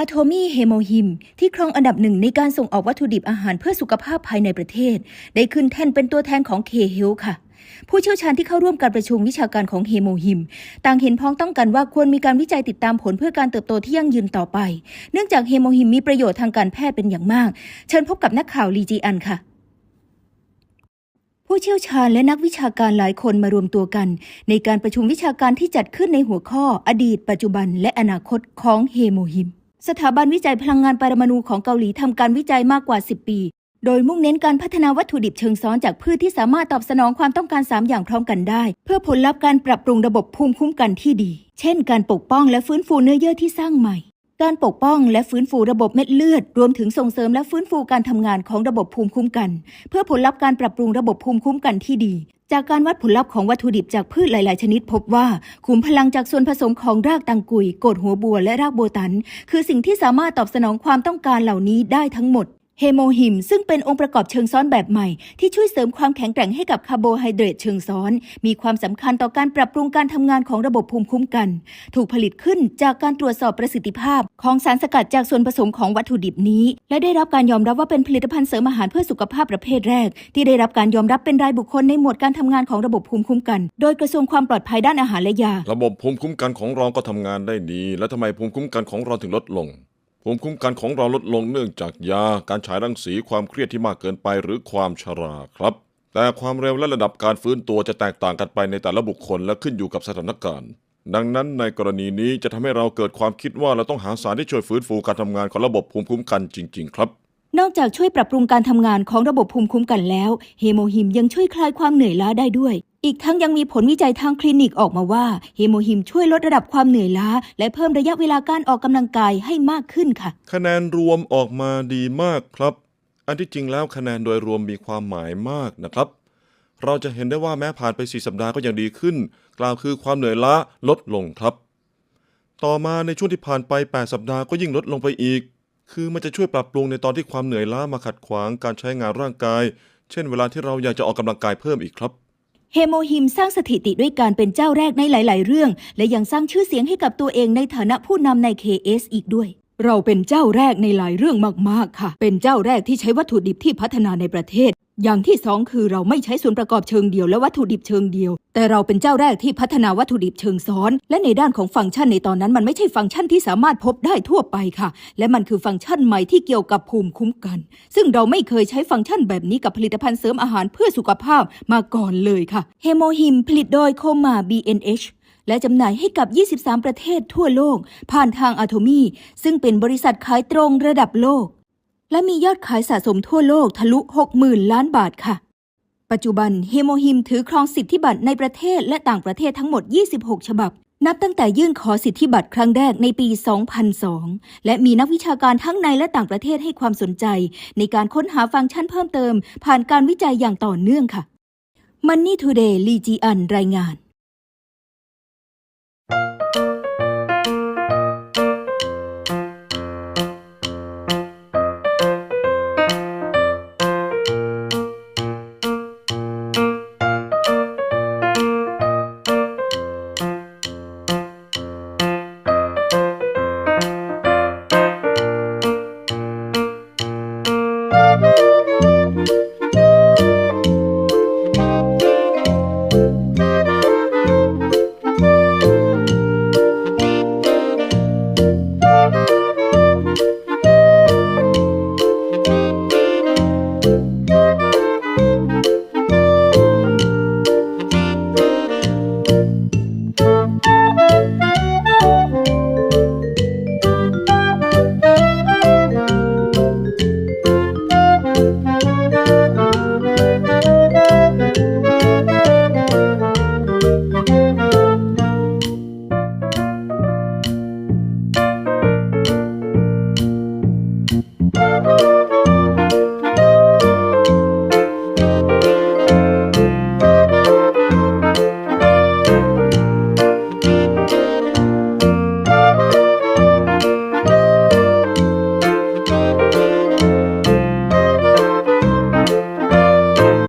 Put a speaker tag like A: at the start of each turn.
A: อะโทมีเฮโมฮิม ที่ครองอันดับหนึ่งในการส่งออกวัตถุดิบอาหารเพื่อสุขภาพภายในประเทศ ได้ขึ้นแท่นเป็นตัวแทนของเคเฮลค่ะ ผู้เชี่ยวชาญที่เข้าร่วมการประชุมวิชาการของเฮโมฮิม ต่างเห็นพ้องต้องกันว่าควรมีการวิจัยติดตามผลเพื่อการเติบโตที่ยั่งยืนต่อไป เนื่องจากเฮโมฮิมมีประโยชน์ทางการแพทย์เป็นอย่างมาก เชิญพบกับนักข่าวลีจีอันค่ะผู้เชี่ยวชาญและนักวิชาการหลายคนมารวมตัวกัน ในการประชุมวิชาการที่จัดขึ้นในหัวข้อ อดีต ปัจจุบัน และอนาคตของเฮโมฮิม สถาบันวิจัยพลังงานปรมาณูของเกาหลีทำการวิจัยมากกว่า 10 ปี โดยมุ่งเน้นการพัฒนาวัตถุดิบเชิงซ้อนจากพืชที่สามารถตอบสนองความต้องการ 3 อย่างพร้อมกันได้ เพื่อผลลัพธ์การปรับปรุงระบบภูมิคุ้มกันที่ดี เช่น การปกป้องและฟื้นฟูเนื้อเยื่อที่สร้างใหม่ การปกป้องและฟื้นฟูระบบเม็ดเลือด รวมถึงส่งเสริมและฟื้นฟูการทำงานของระบบภูมิคุ้มกัน เพื่อผลลัพธ์การปรับปรุงระบบภูมิคุ้มกันที่ดี จากการวัดผลลัพธ์ของวัตถุดิบจากพืชหลาย ๆ ชนิดพบว่าขุมพลังจากส่วนผสมของรากตังกุยโกดหัวบัวและรากโบตัน คือสิ่งที่สามารถตอบสนองความต้องการเหล่านี้ได้ทั้งหมด เฮโมฮิมซึ่งเป็นองค์ประกอบเชิงซ้อนแบบใหม่ ที่ช่วยเสริมความแข็งแกร่งให้กับคาร์โบไฮเดรตเชิงซ้อน มีความสำคัญต่อการปรับปรุงการทำงานของระบบภูมิคุ้มกัน ถูกผลิตขึ้นจากการตรวจสอบประสิทธิภาพ ของสารสกัดจากส่วนผสมของวัตถุดิบนี้ และได้รับการยอมรับว่าเป็นผลิตภัณฑ์เสริมอาหารเพื่อสุขภาพประเภทแรก ที่ได้รับการยอมรับเป็นรายบุคคลในหมวดการทำงานของระบบภูมิคุ้มกัน โดยกระทรวงความปลอดภัยด้านอาหารและยา
B: ระบบภูมิคุ้มกันของเราก็ทำงานได้ดี แล้วทำไมภูมิคุ้มกันของเราถึงลดลง ภูมิคุ้มกันของเราลดลงเนื่องจากยา การฉายรังสีความเครียดที่มากเกินไปหรือความชราครับ แต่ความเร็วและระดับการฟื้นตัวจะแตกต่างกันไปในแต่ละบุคคลและขึ้นอยู่กับสถานการณ์ ดังนั้นในกรณีนี้จะทำให้เราเกิดความคิดว่าเราต้องหาสารที่ช่วยฟื้นฟูการทำงานของระบบภูมิคุ้มกันจริง ๆ ครับ
A: นอกจากช่วยปรับปรุงการทำงานของระบบภูมิคุ้มกันแล้วเฮโมฮิมยังช่วยคลายความเหนื่อยล้าได้ด้วย อีกทั้งยังมีผลวิจัยทางคลินิกออกมาว่าเฮโมฮิมช่วยลดระดับความเหนื่อยล้า และเพิ่มระยะเวลาการออกกำลังกายให้มากขึ้นค่ะ
B: คะแนนรวมออกมาดีมากครับ อันที่จริงแล้วคะแนนโดยรวมมีความหมายมากนะครับ เราจะเห็นได้ว่าแม้ผ่านไป 4 สัปดาห์ก็ยังดีขึ้น กล่าวคือความเหนื่อยล้าลดลงครับ ต่อมาในช่วงที่ผ่านไป 8 สัปดาห์ก็ยิ่งลดลงไปอีก คือมันจะช่วยปรับปรุงในตอนที่ความเหนื่อยล้ามาขัดขวางการใช้งานร่างกาย เช่นเวลาที่เราอยากจะออกกำลังกายเพิ่มอีกครับ
A: เฮโมฮิมสร้างสถิติด้วยการเป็นเจ้าแรกในหลาย ๆ เรื่อง และยังสร้างชื่อเสียงให้กับตัวเองในฐานะผู้นำใน KS อีกด้วย เราเป็นเจ้าแรกในหลายเรื่องมาก ๆ ค่ะ เป็นเจ้าแรกที่ใช้วัตถุดิบที่พัฒนาในประเทศ อย่างที่สองคือเราไม่ใช้ส่วนประกอบเชิงเดียวและวัตถุดิบเชิงเดียว แต่เราเป็นเจ้าแรกที่พัฒนาวัตถุดิบเชิงซ้อน และในด้านของฟังก์ชันในตอนนั้น มันไม่ใช่ฟังก์ชันที่สามารถพบได้ทั่วไปค่ะ และมันคือฟังก์ชันใหม่ที่เกี่ยวกับภูมิคุ้มกัน ซึ่งเราไม่เคยใช้ฟังก์ชันแบบนี้กับผลิตภัณฑ์เสริมอาหารเพื่อสุขภาพมาก่อนเลยค่ะเฮโมฮิมผลิตโดยโคมา BNH และจำหน่ายให้กับ 23 ประเทศทั่วโลก ผ่านทางอะโทมีซึ่งเป็นบริษัทขายตรงระดับโลก และมียอดขายสะสมทั่วโลกทะลุ 60,000 ล้านบาทค่ะ ปัจจุบันเฮโมฮิมถือครองสิทธิบัตรในประเทศและต่างประเทศทั้งหมด 26 ฉบับ นับตั้งแต่ยื่นขอสิทธิบัตรครั้งแรกในปี 2002 และมีนักวิชาการทั้งในและต่างประเทศให้ความสนใจ ในการค้นหาฟังก์ชันเพิ่มเติม ผ่านการวิจัยอย่างต่อเนื่องค่ะ Money Today ลีจีอันรายงาน